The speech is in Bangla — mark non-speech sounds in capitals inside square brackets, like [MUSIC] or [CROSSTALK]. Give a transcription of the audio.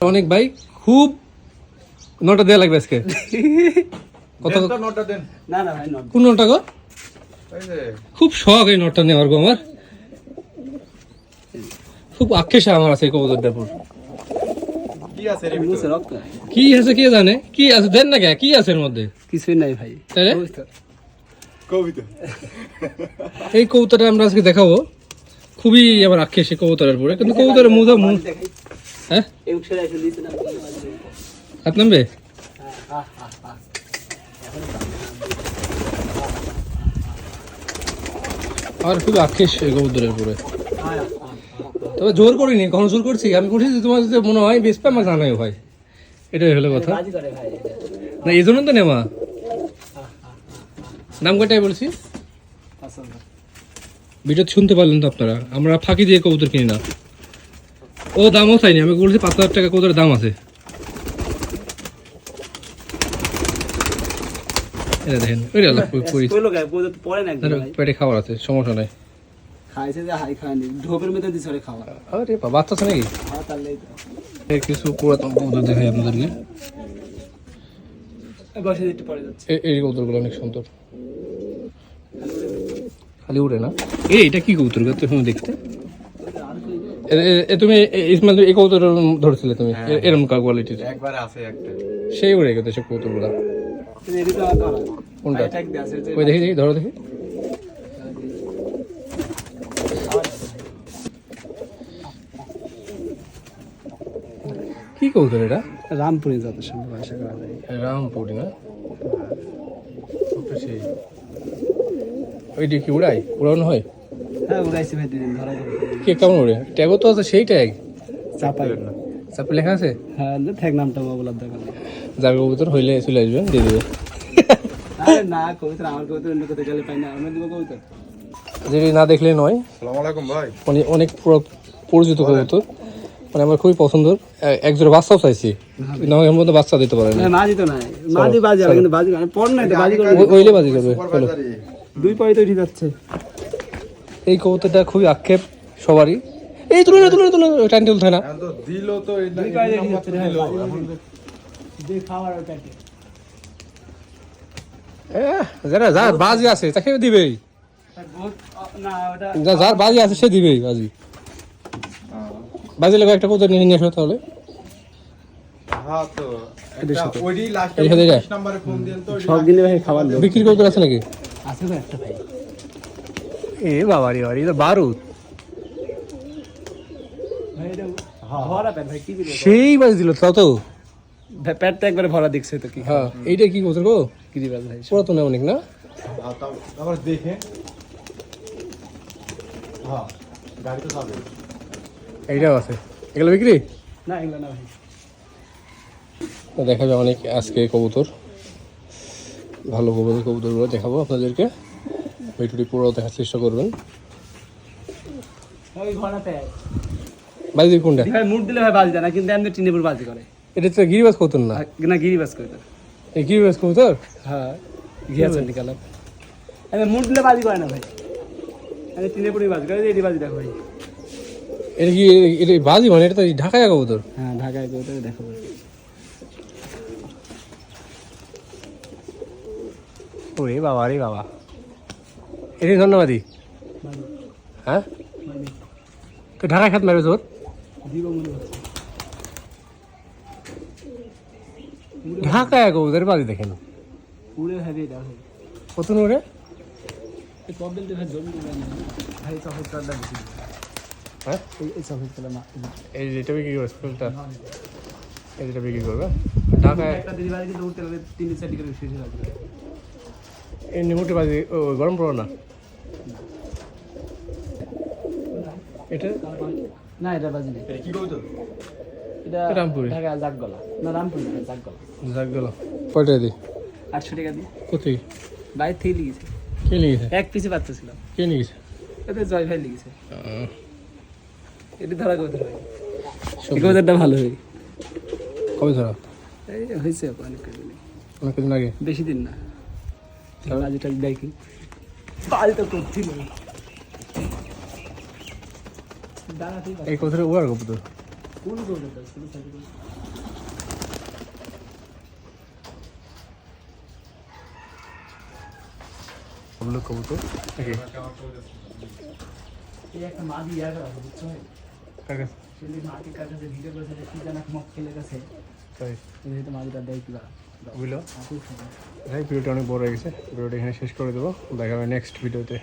অনেক ভাই খুব নটা দেওয়া লাগবে আজকে। [LAUGHS] কত নটা দেন। না না ভাই কোন নটা গো? খুব শখ এই নটটা নেওয়ার গো আমার। খুব আক্ষেসা আমার আছে এই কবুতরটার উপর। কি আছে কি কে জানে? কি আছে? দেন না কে? কি আছে এর মধ্যে? কিছুই নাই ভাই। তাই? এই কবুতরটা আমরা আজকে দেখাবো। খুবই আমার আক্ষেসে কবুতরের উপরে কিন্তু কবুতরের মুধা মুখ হ্যাঁ? নামবে? আমার খুব আক্ষেস কবুতরের উপরে তবে জোর করিনি, কখন জোর করছি। আমি করছি তোমার যদি মনে হয় বেশ পাই আমাকে জানাই ভাই। এটাই হলো কথা। না, এই জন্য তো নেওয়া। নাম কটাই বলছি? ভিডিও শুনতে পারলেন তো আপনারা। আমরা ফাঁকি দিয়ে কবুতর কিনি না। ও দামও চাইনি। আমি বলছি পাঁচ হাজার টাকা কবুতরের দাম আছে। এটা দেখেন করি পেটে খাবার আছে সমস্যা নাই। খাইছে যে হাই খায়নি ঢোকের মধ্যে দিছে ওরে খাওয়া আরে বাবা, বাচ্চা আছে নাকি? এই কিছু পুরাতন কবুতর দেখাই আপনাদেরকে। এই কবুতরগুলো অনেক সুন্দর। খালি উড়ে না। এই এটা কি কবুতর গো তুমি দেখতে? তুমি ইসমাইল এই কবুতর ধরছিলে তুমি এ- এরম কোয়ালিটির একবার আছে একটা। সেই উড়ে গেছে সব কবুতরগুলো কোনটা? ওই দেখি দেখি ধরো দেখি। কি কবুতর এটা? রামপুরি যত সম্ভব আশা করা যায়। রামপুরি না? সেই। ওইটি কি উড়াই উড়ানো হয়? হ্যাঁ উড়াইছে ভাই দুদিন ধরা। যাবে কে কেমন উড়ে? ট্যাগও তো আছে সেই ট্যাগ? চাপাই। চাপে লেখা আছে? হ্যাঁ ঠেক নামটা বলার দরকার নেই যার কবুতর হইলে চলে আসবেন দিয়ে দেবে। আরে না কবিতা আমার কবিতা অন্য কোথায় গেলে পাই না আমরা দিব কবিতা যেটি না দেখলে নয়। সালাম আলাইকুম ভাই। অনেক অনেক পুরো- পরিচিত কবুতর। মানে আমার খুবই পছন্দ একজোড়া বাচ্চাও চাইছি। কিন্তু আমার মধ্যে বাচ্চা দিতে পারে না। না মাঝি তো নাই। মাঝি বাজি কিন্তু বাজি মানে পড় বাজি করে। ওইলে বাজি করবে। চলো। দুই পাই তো ঠিক যাচ্ছে। এই কবুতরটা খুবই আক্ষেপ সবারই। এই তুলে না তুলে না, তুলে টাইম থাকে না। দিল তো দুই যাচ্ছে যারা যার বাজি আছে তাকে দিবেই। যার বাজি আছে সে দিবেই বাজি। বাজি লাগবে একটা কবুতর নিয়ে নিয়ে আসো তাহলে। হ্যাঁ তো একটা ওইডি লাস্ট এই সাথে এটা? নাম্বারে ফোন দেন তো সব দিনে ভাই খাবার বিক্রি কবুতর আছে নাকি? আছে তো একটা ভাই। এ বাবা রে বাড়ি তো বারুদ। সেই বাজি দিল তাও তো। প্যাট একবারে ভরা দেখছে তো কি হ্যাঁ এইটা কি কবুতর গো? কি দিবাজ ভাই? পুরাতন অনেক না? হ্যাঁ, তারপর দেখে। হ্যাঁ গাড়ি তো যাবে এইটাও আছে। এগুলো বিক্রি? না এগুলো না ভাই। তো দেখা যাবে অনেক আজকে কবুতর। ভালো কবুতর কবুতরগুলো দেখাবো আপনাদেরকে। ভিডিওটি পুরো দেখার চেষ্টা করবেন। বাজি কোনটা? ভাই মুড দিলে ভাই বাজি দেয় না কিন্তু এমনি টিনের বাজি করে। এটা তো গিরিবাজ কবুতর না? করে তো এই গিরিবাজ কবুতর হ্যাঁ ঘিয়া চন্ডি কালাম মুড দিলে বাজি করে না ভাই। এমনি টিনের উপরই বাজি করে এটি বাজি দেখো ভাই। এটা কি এটা বাজি মানে? এটা তো ঢাকায় কবুতর হ্যাঁ ঢাকায় তো দেখো ভাই ওরে বাবা, রে বাবা। এটা ধন্যবাদই হ্যাঁ? তো ঢাকায় খাত মারবে তোর? ঢাকায় কবুতর বাজি দেখেন। উড়ে ভাবি কত বেশি হ্যাঁ? এই যেটা বিক্রি করবে স্কুলটা। এই যেটা বিক্রি করবে। ঢাকায় একটা যাবে এই নিমুটি বাজি ও গরম পড়ো না। এটা? না এটা বাজি নেই। কি কইতো? এটা রামপুরি। ঢাকা জাগ গলা না রামপুরি না জাগ গলা যাক গেল কয়টা দি? আটশো টাকা দিয়ে। কোথায়? বাইরে থেকে লিখেছে। কে গেছে এক পিসে পাত্র ছিল কে গেছে এতে জয় ভাই লিখেছে। এটা ধরা কবুতর ভাই। সব- ভালো হয়। কবে ধরা? এই হয়েছে অনেক দিন আগে? বেশি দিন না। বাজি টাজি দেয় তো করছিল এই কথাটা ওয়ার কবুতর কোন শুধু সাইড কবুতর এই একটা মাদি ইয়ার করা বুঝছ? ভাই কার কাছে? কাছে যে ভিডিও করেছে যে কি জানা মক খেলে গেছে। তাই? এই তো মাদিটা দেয় কিবা বুঝলো? খুব সুন্দর। যাই ভিডিওটা অনেক বড় হয়ে গেছে। ভিডিওটা এখানে শেষ করে দেবো। দেখা হবে নেক্সট ভিডিওতে